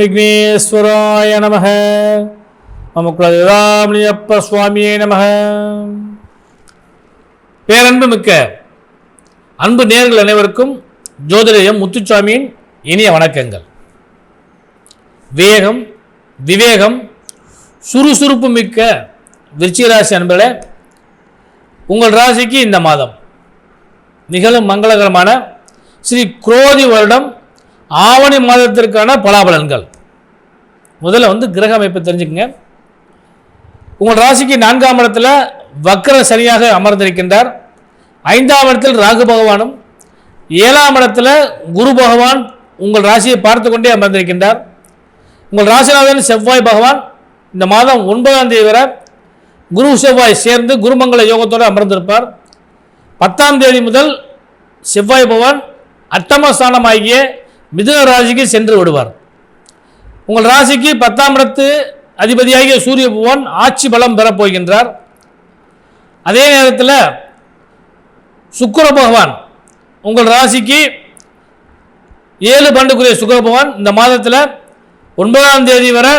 விக்னேஸ்வராய நம மம குலதேவாமணியப்ப சுவாமியே நம பேரன்பு மிக்க அன்பு நேர்கள் அனைவருக்கும் ஜோதிடம் முத்துச்சாமியின் இனிய வணக்கங்கள். வேகம் விவேகம் சுறுசுறுப்பு மிக்க விருச்சிகராசி அன்பர்களே உங்கள் ராசிக்கு இந்த மாதம் நிகழும் மங்களகரமான ஸ்ரீ குரோதி வருடம் ஆவணி மாதத்திற்கான பலாபலன்கள். முதல்ல வந்து கிரக அமைப்பை தெரிஞ்சுக்கங்க. உங்கள் ராசிக்கு நான்காம் இடத்துல வக்கர சனியாக அமர்ந்திருக்கின்றார். ஐந்தாம் இடத்தில் ராகு பகவானும் ஏழாம் இடத்துல குரு பகவான் உங்கள் ராசியை பார்த்து கொண்டே அமர்ந்திருக்கின்றார். உங்கள் ராசிநாதன் செவ்வாய் பகவான் இந்த மாதம் ஒன்பதாம் தேதி வரை குரு செவ்வாய் சேர்ந்து குருமங்கள யோகத்தோடு அமர்ந்திருப்பார். பத்தாம் தேதி முதல் செவ்வாய் பகவான் அட்டமஸ்தானமாகிய மிதுன ராசிக்கு சென்று விடுவார். உங்கள் ராசிக்கு பத்தாம் இடத்து அதிபதியாகிய சூரிய பகவான் ஆட்சி பலம் பெறப்போகின்றார் அதே நேரத்தில் சுக்கர பகவான் உங்கள் ராசிக்கு ஏழு பண்டுக்குரிய சுக்கர பகவான் இந்த மாதத்தில் ஒன்பதாம் தேதி வரை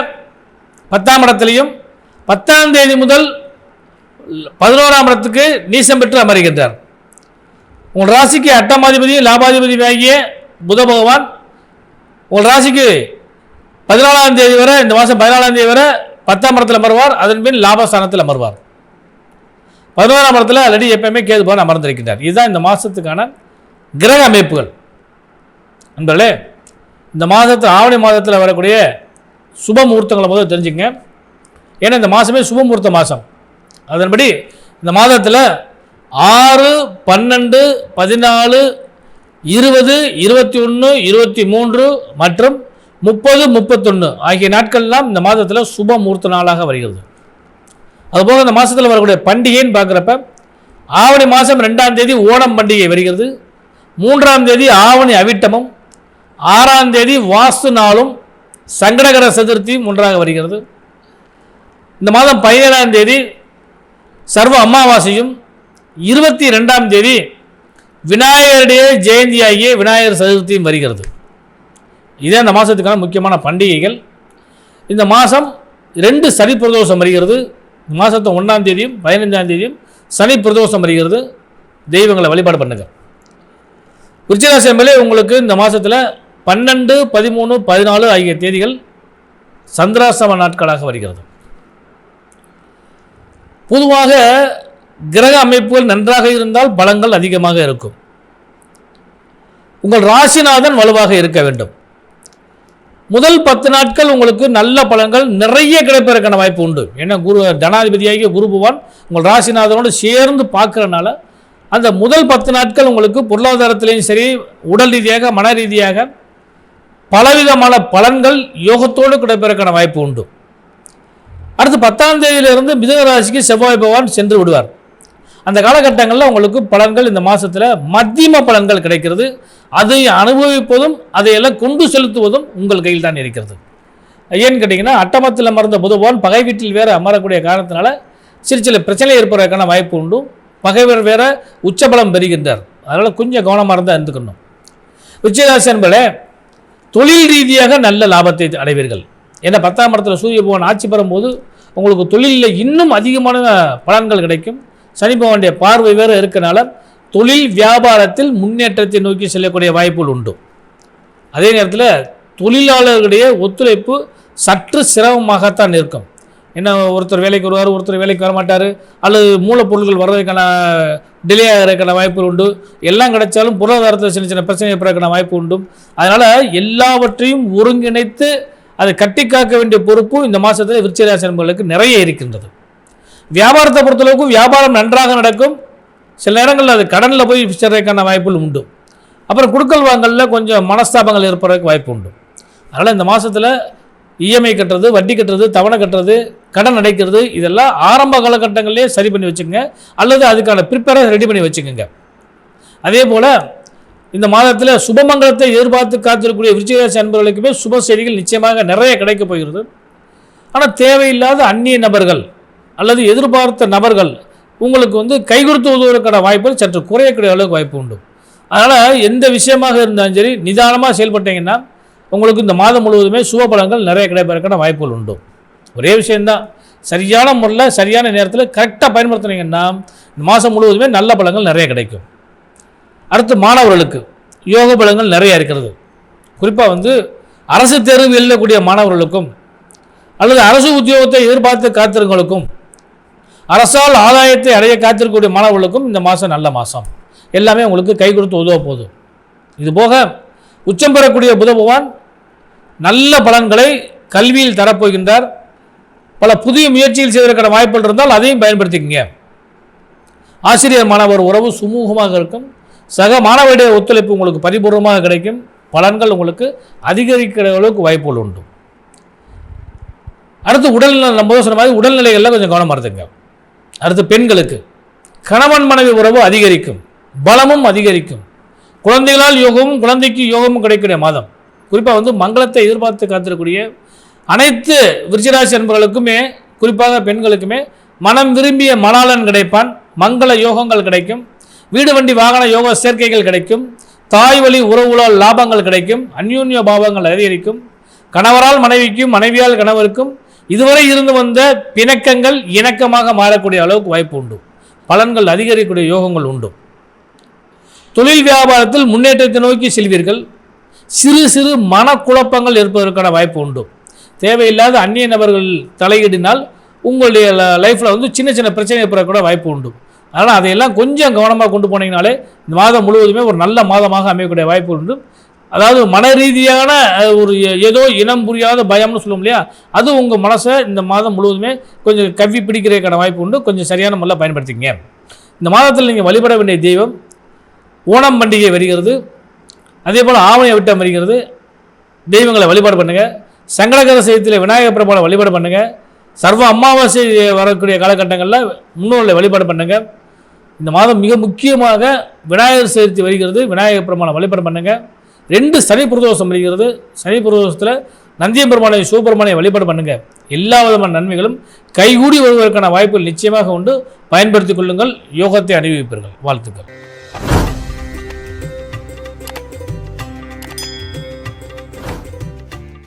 பத்தாம் இடத்துலையும் பத்தாம் தேதி முதல் பதினோராம் இடத்துக்கு நீசம் பெற்று அமர்கின்றார். உங்கள் ராசிக்கு அட்டமாதிபதி லாபாதிபதி ஆகிய புத பகவான் உங்கள் ராசிக்கு பதினாலாம் தேதி வரை இந்த மாதம் பதினாலாம் தேதி வரை பத்தாம் இடத்தில் அமர்வார் அதன் பின் லாபஸ்தானத்தில் அமர்வார். பதினோராம் இடத்துல ஆல்ரெடி எப்பயுமே கேது பகவான் அமர்ந்திருக்கின்றார். இதுதான் இந்த மாதத்துக்கான கிரக அமைப்புகள். நண்பர்களே இந்த மாதத்தில் ஆவணி மாதத்தில் வரக்கூடிய சுப முகூர்த்தங்களை முதல்ல தெரிஞ்சுங்க ஏன்னா இந்த மாதமே சுப முகூர்த்த மாதம் அதன்படி இந்த மாதத்தில் ஆறு பன்னெண்டு பதினாலு இருபது இருபத்தி ஒன்று இருபத்தி மூன்று மற்றும் முப்பது முப்பத்தொன்று ஆகிய நாட்கள்லாம் இந்த மாதத்தில் சுப முகூர்த்த நாளாக வருகிறது. அதுபோக இந்த மாதத்தில் வரக்கூடிய பண்டிகைன்னு பார்க்குறப்ப ஆவணி மாதம் ரெண்டாம் தேதி ஓணம் பண்டிகை வருகிறது. மூன்றாம் தேதி ஆவணி அவிட்டமும் ஆறாம் தேதி வாஸ்து நாளும் சங்கடகர சதுர்த்தியும் ஒன்றாக வருகிறது. இந்த மாதம் பதினேழாம் தேதி சர்வ அமாவாசையும் இருபத்தி ரெண்டாம் தேதி விநாயகருடைய ஜெயந்தியாகிய விநாயகர் சதுர்த்தியும் வருகிறது. இதே அந்த மாதத்துக்கான முக்கியமான பண்டிகைகள். இந்த மாதம் ரெண்டு சனி பிரதோஷம் வருகிறது. மாதத்து ஒன்றாம் தேதியும் பதினைஞ்சாம் தேதியும் சனி பிரதோஷம் வருகிறது. தெய்வங்களை வழிபாடு பண்ணுங்க. விருச்சிகராசி உங்களுக்கு இந்த மாதத்தில் பன்னெண்டு பதிமூணு பதினாலு ஆகிய தேதிகள் சந்திராசம நாட்களாக வருகிறது. பொதுவாக கிரக அமைப்புகள் நன்றாக இருந்தால் பலங்கள் அதிகமாக இருக்கும். உங்கள் ராசிநாதன் வலுவாக இருக்க வேண்டும். முதல் பத்து நாட்கள் உங்களுக்கு நல்ல பலன்கள் நிறைய கிடைப்பதற்கான வாய்ப்பு உண்டு. ஏன்னா குரு தனாதிபதியாகிய குரு பகவான் உங்கள் ராசிநாதனோடு சேர்ந்து பார்க்கறனால அந்த முதல் பத்து நாட்கள் உங்களுக்கு பொருளாதாரத்திலையும் சரி உடல் ரீதியாக மன ரீதியாக பலவிதமான பலன்கள் யோகத்தோடு கிடைப்பதற்கான வாய்ப்பு உண்டு. அடுத்து பத்தாம் தேதியிலிருந்து மிதுன ராசிக்கு செவ்வாய் பகவான் சென்று விடுவார். அந்த காலகட்டங்களில் உங்களுக்கு பலன்கள் இந்த மாதத்தில் மத்தியம பலன்கள் கிடைக்கிறது. அதை அனுபவிப்பதும் அதையெல்லாம் கொண்டு செலுத்துவதும் உங்கள் கையில் தான் இருக்கிறது. ஏன்னு கேட்டிங்கன்னா அட்டமத்தில் மறந்த புதுவான் பகை வீட்டில் வேறு அமரக்கூடிய காரணத்தினால சிறு சில பிரச்சனை ஏற்படுறதுக்கான வாய்ப்பு உண்டு. பகைவர் வேற உச்சபலம் பெறுகின்றார். அதனால் கொஞ்சம் கவனமாக இருந்தால் இருந்துக்கணும். உச்சராசி என்பதே தொழில் ரீதியாக நல்ல லாபத்தை அடைவீர்கள். ஏன்னா பத்தாம் இடத்துல சூரிய பகவான் ஆட்சி பெறும்போது உங்களுக்கு தொழிலில் இன்னும் அதிகமான பலன்கள் கிடைக்கும். சனி பகவானுடைய பார்வை வேறு இருக்கனால தொழில் வியாபாரத்தில் முன்னேற்றத்தை நோக்கி செல்லக்கூடிய வாய்ப்புகள் உண்டு. அதே நேரத்தில் தொழிலாளர்களுடைய ஒத்துழைப்பு சற்று சிரமமாகத்தான் இருக்கும். என்ன ஒருத்தர் வேலைக்கு வருவார் ஒருத்தர் வேலைக்கு வர மாட்டார் அல்லது மூலப்பொருட்கள் வர்றதுக்கான டிலே ஆகிறதுக்கான வாய்ப்புகள் உண்டு. எல்லாம் கிடைச்சாலும் பொருளாதாரத்தில் சின்ன சின்ன பிரச்சனை ஏற்படுறதுக்கான வாய்ப்பு உண்டு. அதனால் எல்லாவற்றையும் ஒருங்கிணைத்து அதை கட்டி காக்க வேண்டிய பொறுப்பும் இந்த மாதத்தில் விருச்சிராசி நண்பர்களுக்கு நிறைய இருக்கின்றது. வியாபாரத்தை பொறுத்தளவுக்கு வியாபாரம் நன்றாக நடக்கும். சில நேரங்களில் அது கடனில் போய் சேர்றதுக்கான வாய்ப்புகள் உண்டு. அப்புறம் குடுக்கல் வாங்கலில் கொஞ்சம் மனஸ்தாபங்கள் ஏற்படுறதுக்கு வாய்ப்பு உண்டு. அதனால் இந்த மாதத்தில் இஎம்ஐ கட்டுறது வட்டி கட்டுறது தவணை கட்டுறது கடன் அடைக்கிறது இதெல்லாம் ஆரம்ப காலகட்டங்களிலே சரி பண்ணி வச்சுக்கோங்க. அல்லது அதுக்கான ப்ரிப்பேரை ரெடி பண்ணி வச்சுக்கோங்க. அதே போல் இந்த மாதத்தில் சுபமங்கலத்தை எதிர்பார்த்து காத்திருக்கக்கூடிய விருச்சிகராசி அன்பர்களுக்குமே சுப செய்திகள் நிச்சயமாக நிறைய கிடைக்கப் போகிறது. ஆனால் தேவையில்லாத அந்நிய நபர்கள் அல்லது எதிர்பார்த்த நபர்கள் உங்களுக்கு வந்து கைகொடுத்து உதவுவதற்கான வாய்ப்புகள் சற்று குறையக்கூடிய அளவுக்கு வாய்ப்பு உண்டு. அதனால் எந்த விஷயமாக இருந்தாலும் சரி நிதானமாக செயல்பட்டீங்கன்னா உங்களுக்கு இந்த மாதம் முழுவதுமே சுப பலங்கள் நிறைய கிடைப்பதற்கான வாய்ப்புகள் உண்டு. ஒரே விஷயம்தான். சரியான முறையில் சரியான நேரத்தில் கரெக்டாக பயன்படுத்துனீங்கன்னா இந்த மாதம் முழுவதுமே நல்ல பலங்கள் நிறைய கிடைக்கும். அடுத்து மாணவர்களுக்கு யோக பலங்கள் நிறைய இருக்கிறது. குறிப்பாக வந்து அரசு தேர்வு எழுதக்கூடிய மாணவர்களுக்கும் அல்லது அரசு உத்தியோகத்தை எதிர்பார்த்து காத்திருங்களுக்கும் அரசால் ஆதாயத்தை அடைய காத்திருக்கக்கூடிய மாணவர்களுக்கும் இந்த மாதம் நல்ல மாதம். எல்லாமே உங்களுக்கு கை கொடுத்து உதவ போகுது. இது போக உச்சம் பெறக்கூடிய புத பகவான் நல்ல பலன்களை கல்வியில் தரப்போகின்றார். பல புதிய முயற்சியில் செய்வதற்கான வாய்ப்புகள் இருந்தால் அதையும் பயன்படுத்திக்கங்க. ஆசிரியர் மாணவர் உறவு சுமூகமாக இருக்கும். சக மாணவருடைய ஒத்துழைப்பு உங்களுக்கு பரிபூர்வமாக கிடைக்கும். பலன்கள் உங்களுக்கு அதிகரிக்கிற அளவுக்கு வாய்ப்புகள் உண்டு. அடுத்து உடல்நிலை நம்ம சொன்ன மாதிரி உடல்நிலைகளில் கொஞ்சம் கவனமாக இருந்துங்க அடுத்து பெண்களுக்கு கணவன் மனைவி உறவு அதிகரிக்கும் பலமும் அதிகரிக்கும். குழந்தைகளால் யோகமும் குழந்தைக்கு யோகமும் கிடைக்கக்கூடிய மாதம். குறிப்பாக வந்து மங்களத்தை எதிர்பார்த்து காத்திருக்கூடிய அனைத்து விருச்சிராசி அன்பர்களுக்குமே குறிப்பாக பெண்களுக்குமே மனம் விரும்பிய மணாளன் கிடைப்பான் மங்கள யோகங்கள் கிடைக்கும் வீடு வண்டி வாகன யோக சேர்க்கைகள் கிடைக்கும் தாய் வழி உறவுகளால் லாபங்கள் கிடைக்கும் அந்யூன்ய பாவங்கள் அதிகரிக்கும் கணவரால் மனைவிக்கும் மனைவியால் கணவருக்கும் இதுவரை இருந்து வந்த பிணக்கங்கள் இணக்கமாக மாறக்கூடிய அளவுக்கு வாய்ப்பு உண்டு. பலன்கள் அதிகரிக்கக்கூடிய யோகங்கள் உண்டு. தொழில் வியாபாரத்தில் முன்னேற்றத்தை நோக்கி செல்வீர்கள். சிறு சிறு மனக்குழப்பங்கள் இருப்பதற்கான வாய்ப்பு உண்டு. தேவையில்லாத அந்நிய நபர்கள் தலையிடினால் உங்களுடைய லைஃப்பில் வந்து சின்ன சின்ன பிரச்சனை ஏற்படக்கூட வாய்ப்பு உண்டு. அதனால் அதையெல்லாம் கொஞ்சம் கவனமாக கொண்டு போனீங்கனாலே இந்த மாதம் முழுவதுமே ஒரு நல்ல மாதமாக அமையக்கூடிய வாய்ப்பு உண்டு. அதாவது மன ரீதியான ஒரு ஏதோ இனம் புரியாத பயம்னு சொல்லுவோம் இல்லையா? அது உங்கள் மனசை இந்த மாதம் முழுவதுமே கொஞ்சம் கவ்வி பிடிக்கிறதுக்கான வாய்ப்பு உண்டு. கொஞ்சம் சரியான முறையில் பயன்படுத்திக்கங்க. இந்த மாதத்தில் நீங்கள் வழிபட வேண்டிய தெய்வம் ஓணம் பண்டிகை வருகிறது. அதே போல் ஆவணி விட்டம் வருகிறது. தெய்வங்களை வழிபாடு பண்ணுங்கள் சங்கடகர சதுர்த்தியில் விநாயகர் பெருமாளை வழிபாடு பண்ணுங்கள் சர்வ அமாவாசை வரக்கூடிய காலகட்டங்களில் முன்னோர்களை வழிபாடு பண்ணுங்கள் இந்த மாதம் மிக முக்கியமாக விநாயகர் சதுர்த்தி வருகிறது. விநாயகர் பெருமாளை வழிபாடு பண்ணுங்கள் ரெண்டு சனி பிரதோஷம் வருகிறது சனி பிரதோஷத்தில் நந்தியம் பெருமானை சிவபெருமானை வழிபாடு பண்ணுங்கள் எல்லா விதமான நன்மைகளும் கைகூடி வருவதற்கான வாய்ப்புகள் நிச்சயமாக உண்டு. பயன்படுத்திக் கொள்ளுங்கள். யோகத்தை அணிவிப்பீர்கள் வாழ்த்துக்கள்.